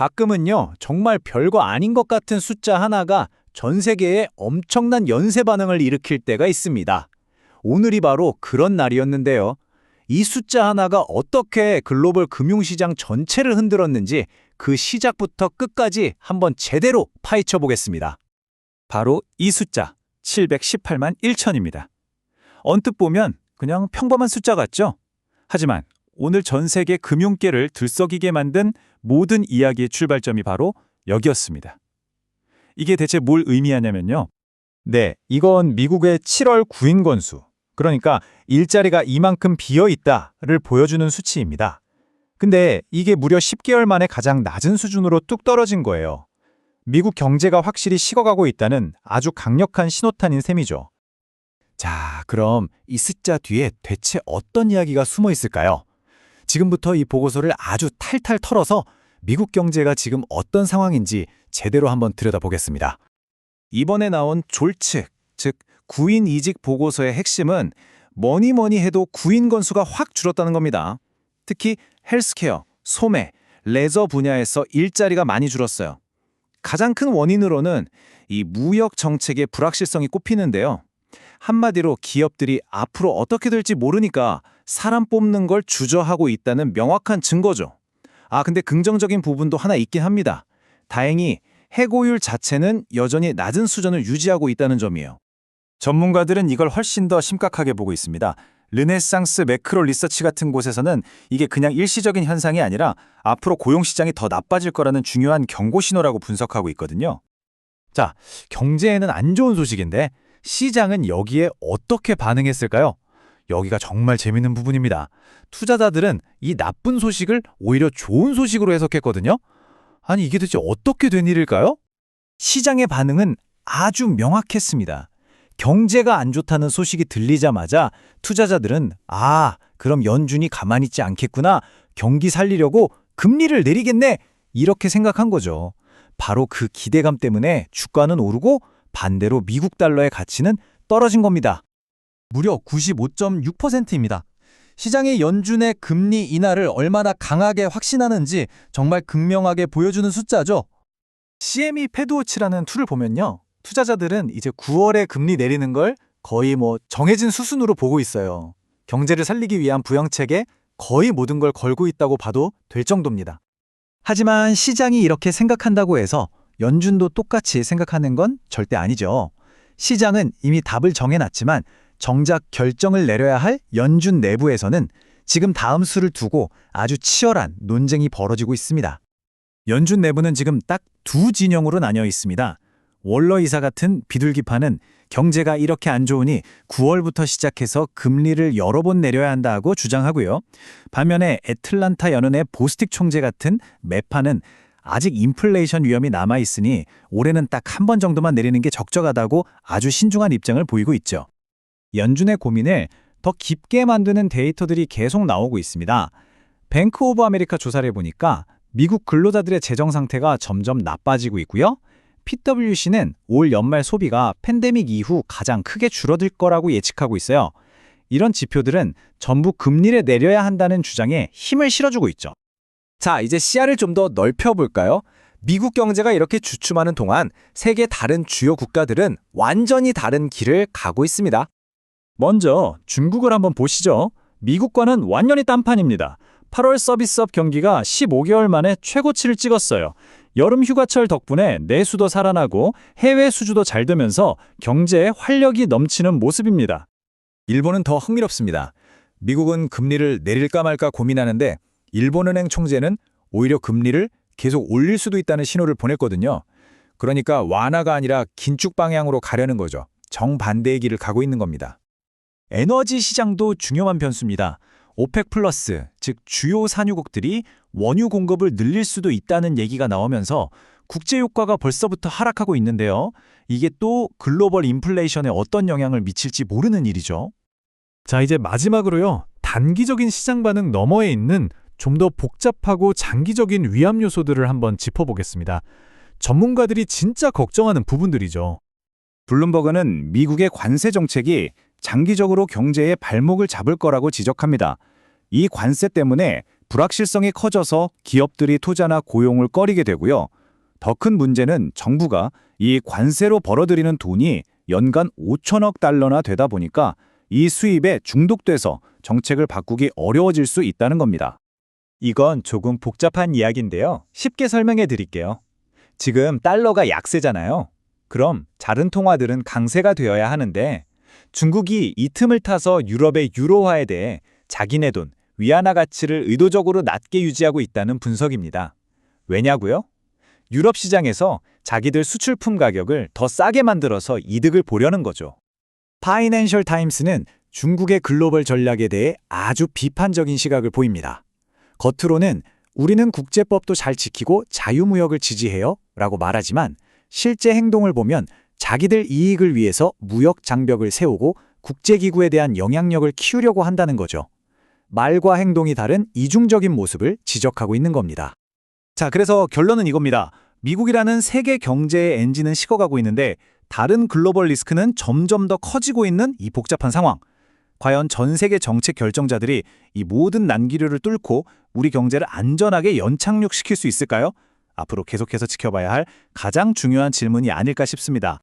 가끔은요, 정말 별거 아닌 것 같은 숫자 하나가 전 세계에 엄청난 연쇄 반응을 일으킬 때가 있습니다. 오늘이 바로 그런 날이었는데요. 이 숫자 하나가 어떻게 글로벌 금융시장 전체를 흔들었는지 그 시작부터 끝까지 한번 제대로 파헤쳐 보겠습니다. 바로 이 숫자, 718만 1천입니다. 언뜻 보면 그냥 평범한 숫자 같죠? 하지만 오늘 전 세계 금융계를 들썩이게 만든 모든 이야기의 출발점이 바로 여기였습니다. 이게 대체 뭘 의미하냐면요. 네, 이건 미국의 7월 구인 건수, 그러니까 일자리가 이만큼 비어 있다를 보여주는 수치입니다. 근데 이게 무려 10개월 만에 가장 낮은 수준으로 뚝 떨어진 거예요. 미국 경제가 확실히 식어가고 있다는 아주 강력한 신호탄인 셈이죠. 자, 그럼 이 숫자 뒤에 대체 어떤 이야기가 숨어 있을까요? 지금부터 이 보고서를 아주 탈탈 털어서 미국 경제가 지금 어떤 상황인지 제대로 한번 들여다보겠습니다. 이번에 나온 졸측, 즉 구인 이직 보고서의 핵심은 뭐니 뭐니 해도 구인 건수가 확 줄었다는 겁니다. 특히 헬스케어, 소매, 레저 분야에서 일자리가 많이 줄었어요. 가장 큰 원인으로는 이 무역 정책의 불확실성이 꼽히는데요. 한마디로 기업들이 앞으로 어떻게 될지 모르니까 사람 뽑는 걸 주저하고 있다는 명확한 증거죠. 아, 근데 긍정적인 부분도 하나 있긴 합니다. 다행히 해고율 자체는 여전히 낮은 수준을 유지하고 있다는 점이에요. 전문가들은 이걸 훨씬 더 심각하게 보고 있습니다. 르네상스 매크로 리서치 같은 곳에서는 이게 그냥 일시적인 현상이 아니라 앞으로 고용시장이 더 나빠질 거라는 중요한 경고 신호라고 분석하고 있거든요. 자, 경제에는 안 좋은 소식인데 시장은 여기에 어떻게 반응했을까요? 여기가 정말 재밌는 부분입니다. 투자자들은 이 나쁜 소식을 오히려 좋은 소식으로 해석했거든요. 아니 이게 대체 어떻게 된 일일까요? 시장의 반응은 아주 명확했습니다. 경제가 안 좋다는 소식이 들리자마자 투자자들은 아, 그럼 연준이 가만히 있지 않겠구나. 경기 살리려고 금리를 내리겠네. 이렇게 생각한 거죠. 바로 그 기대감 때문에 주가는 오르고 반대로 미국 달러의 가치는 떨어진 겁니다. 무려 95.6%입니다. 시장의 연준의 금리 인하를 얼마나 강하게 확신하는지 정말 극명하게 보여주는 숫자죠. CME 패드워치라는 툴을 보면요. 투자자들은 이제 9월에 금리 내리는 걸 거의 뭐 정해진 수순으로 보고 있어요. 경제를 살리기 위한 부양책에 거의 모든 걸 걸고 있다고 봐도 될 정도입니다. 하지만 시장이 이렇게 생각한다고 해서 연준도 똑같이 생각하는 건 절대 아니죠. 시장은 이미 답을 정해놨지만 정작 결정을 내려야 할 연준 내부에서는 지금 다음 수를 두고 아주 치열한 논쟁이 벌어지고 있습니다. 연준 내부는 지금 딱 두 진영으로 나뉘어 있습니다. 월러 이사 같은 비둘기파는 경제가 이렇게 안 좋으니 9월부터 시작해서 금리를 여러 번 내려야 한다 고 주장하고요. 반면에 애틀란타 연은의 보스틱 총재 같은 매파는 아직 인플레이션 위험이 남아 있으니 올해는 딱 한 번 정도만 내리는 게 적절하다고 아주 신중한 입장을 보이고 있죠. 연준의 고민을 더 깊게 만드는 데이터들이 계속 나오고 있습니다. 뱅크 오브 아메리카 조사를 해보니까 미국 근로자들의 재정 상태가 점점 나빠지고 있고요. PwC는 올 연말 소비가 팬데믹 이후 가장 크게 줄어들 거라고 예측하고 있어요. 이런 지표들은 전부 금리를 내려야 한다는 주장에 힘을 실어주고 있죠. 자, 이제 시야를 좀 더 넓혀볼까요? 미국 경제가 이렇게 주춤하는 동안 세계 다른 주요 국가들은 완전히 다른 길을 가고 있습니다. 먼저 중국을 한번 보시죠. 미국과는 완전히 딴판입니다. 8월 서비스업 경기가 15개월 만에 최고치를 찍었어요. 여름 휴가철 덕분에 내수도 살아나고 해외 수주도 잘 되면서 경제에 활력이 넘치는 모습입니다. 일본은 더 흥미롭습니다. 미국은 금리를 내릴까 말까 고민하는데 일본은행 총재는 오히려 금리를 계속 올릴 수도 있다는 신호를 보냈거든요. 그러니까 완화가 아니라 긴축 방향으로 가려는 거죠. 정반대의 길을 가고 있는 겁니다. 에너지 시장도 중요한 변수입니다. 오펙 플러스, 즉 주요 산유국들이 원유 공급을 늘릴 수도 있다는 얘기가 나오면서 국제 효과가 벌써부터 하락하고 있는데요. 이게 또 글로벌 인플레이션에 어떤 영향을 미칠지 모르는 일이죠. 자, 이제 마지막으로요. 단기적인 시장 반응 너머에 있는 좀 더 복잡하고 장기적인 위험 요소들을 한번 짚어보겠습니다. 전문가들이 진짜 걱정하는 부분들이죠. 블룸버그는 미국의 관세 정책이 장기적으로 경제의 발목을 잡을 거라고 지적합니다. 이 관세 때문에 불확실성이 커져서 기업들이 투자나 고용을 꺼리게 되고요. 더 큰 문제는 정부가 이 관세로 벌어들이는 돈이 연간 5천억 달러나 되다 보니까 이 수입에 중독돼서 정책을 바꾸기 어려워질 수 있다는 겁니다. 이건 조금 복잡한 이야기인데요. 쉽게 설명해 드릴게요. 지금 달러가 약세잖아요. 그럼 다른 통화들은 강세가 되어야 하는데 중국이 이 틈을 타서 유럽의 유로화에 대해 자기네 돈, 위안화 가치를 의도적으로 낮게 유지하고 있다는 분석입니다. 왜냐고요? 유럽 시장에서 자기들 수출품 가격을 더 싸게 만들어서 이득을 보려는 거죠. 파이낸셜 타임스는 중국의 글로벌 전략에 대해 아주 비판적인 시각을 보입니다. 겉으로는 우리는 국제법도 잘 지키고 자유무역을 지지해요 라고 말하지만 실제 행동을 보면 자기들 이익을 위해서 무역 장벽을 세우고 국제기구에 대한 영향력을 키우려고 한다는 거죠. 말과 행동이 다른 이중적인 모습을 지적하고 있는 겁니다. 자, 그래서 결론은 이겁니다. 미국이라는 세계 경제의 엔진은 식어가고 있는데 다른 글로벌 리스크는 점점 더 커지고 있는 이 복잡한 상황. 과연 전 세계 정책 결정자들이 이 모든 난기류를 뚫고 우리 경제를 안전하게 연착륙시킬 수 있을까요? 앞으로 계속해서 지켜봐야 할 가장 중요한 질문이 아닐까 싶습니다.